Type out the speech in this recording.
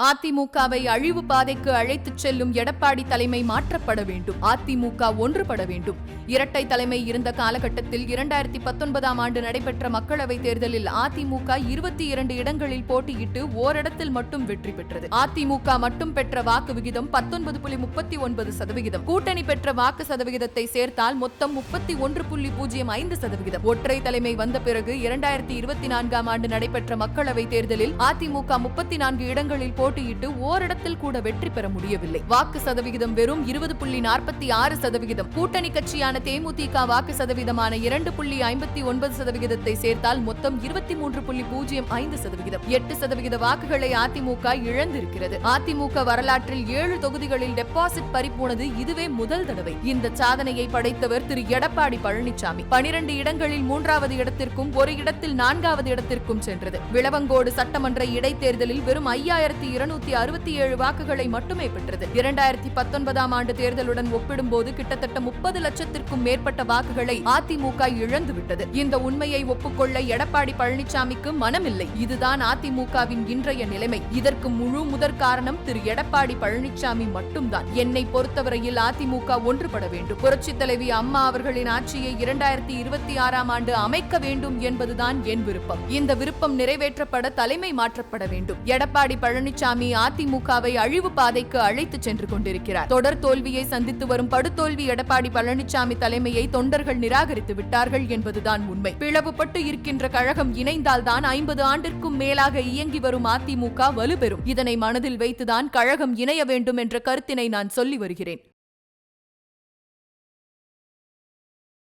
அதிமுகவை அழிவு பாதைக்கு அழைத்துச் செல்லும் எடப்பாடி தலைமை மாற்றப்பட வேண்டும். அதிமுக ஒன்றுபட வேண்டும். இரட்டை தலைமை இருந்த காலகட்டத்தில் இரண்டாயிரத்தி பத்தொன்பதாம் ஆண்டு நடைபெற்ற மக்களவைத் தேர்தலில் அதிமுக இருபத்தி இரண்டு இடங்களில் போட்டியிட்டு ஓரிடத்தில் மட்டும் வெற்றி பெற்றது. அதிமுக மட்டும் பெற்ற வாக்கு விகிதம் பத்தொன்பது புள்ளி முப்பத்தி ஒன்பது சதவிகிதம். கூட்டணி பெற்ற வாக்கு சதவிகிதத்தை சேர்த்தால் மொத்தம் முப்பத்தி ஒன்று புள்ளி பூஜ்ஜியம் ஐந்து சதவிகிதம். ஒற்றை தலைமை வந்த பிறகு இரண்டாயிரத்தி இருபத்தி நான்காம் ஆண்டு நடைபெற்ற மக்களவைத் தேர்தலில் அதிமுக முப்பத்தி நான்கு இடங்களில் போட்டியிட்டு ஓரிடத்தில் கூட வெற்றி பெற முடியவில்லை. வாக்கு சதவிகிதம் வெறும் இருபது புள்ளி நாற்பத்தி ஆறு சதவிகிதம். கூட்டணி கட்சியான தேமுதிக வாக்கு சதவீதமான இரண்டு புள்ளி ஐம்பத்தி ஒன்பது சதவிகிதத்தை சேர்த்தால் மொத்தம் இருபத்தி மூன்று புள்ளி பூஜ்ஜியம் ஐந்து சதவிகிதம். எட்டு சதவிகித வாக்குகளை அதிமுக இழந்திருக்கிறது. அதிமுக வரலாற்றில் ஏழு தொகுதிகளில் டெபாசிட் பறிப்போனது இதுவே முதல் தடவை. இந்த சாதனையை படைத்தவர் திரு. எடப்பாடி பழனிசாமி பனிரெண்டு இடங்களில் மூன்றாவது இடத்திற்கும் ஒரு இடத்தில் நான்காவது இடத்திற்கும் சென்றது. விளவங்கோடு சட்டமன்ற இடைத்தேர்தலில் வெறும் ஐயாயிரத்தி இருநூத்தி அறுபத்தி ஏழு வாக்குகளை மட்டுமே பெற்றது. இரண்டாயிரத்தி பத்தொன்பதாம் ஆண்டு தேர்தலுடன் ஒப்பிடும்போது கிட்டத்தட்ட முப்பது லட்சத்திற்கும் மேற்பட்ட வாக்குகளை அதிமுக இழந்துவிட்டது. இந்த உண்மையை ஒப்புக்கொள்ள எடப்பாடி பழனிசாமிக்கு மனமில்லை. இதுதான் அதிமுகவின் இன்றைய நிலைமை. இதற்கு முழு முதற் காரணம் திரு எடப்பாடி பழனிசாமி மட்டும்தான். என்னை பொறுத்தவரையில் அதிமுக ஒன்றுபட வேண்டும். புரட்சி தலைவி அம்மா அவர்களின் ஆட்சியை இரண்டாயிரத்தி இருபத்தி ஆறாம் ஆண்டு அமைக்க வேண்டும் என்பதுதான் என் விருப்பம். இந்த விருப்பம் நிறைவேற்றப்பட தலைமை மாற்றப்பட வேண்டும். எடப்பாடி பழனிசாமி அதிமுகவை அழிவு பாதைக்கு அழைத்து சென்று கொண்டிருக்கிறார். தொடர் தோல்வியை சந்தித்து வரும் படுதோல்வி எடப்பாடி பழனிசாமி தலைமையை தொண்டர்கள் நிராகரித்து விட்டார்கள் என்பதுதான் உண்மை. பிளவுபட்டு இருக்கின்ற கழகம் இணைந்தால்தான் ஐம்பது ஆண்டிற்கும் மேலாக இயங்கி வரும் அதிமுக வலுப்பெறும் இதனை மனதில் வைத்துதான் கழகம் இணைய வேண்டும் என்ற கருத்தினை நான் சொல்லி வருகிறேன்.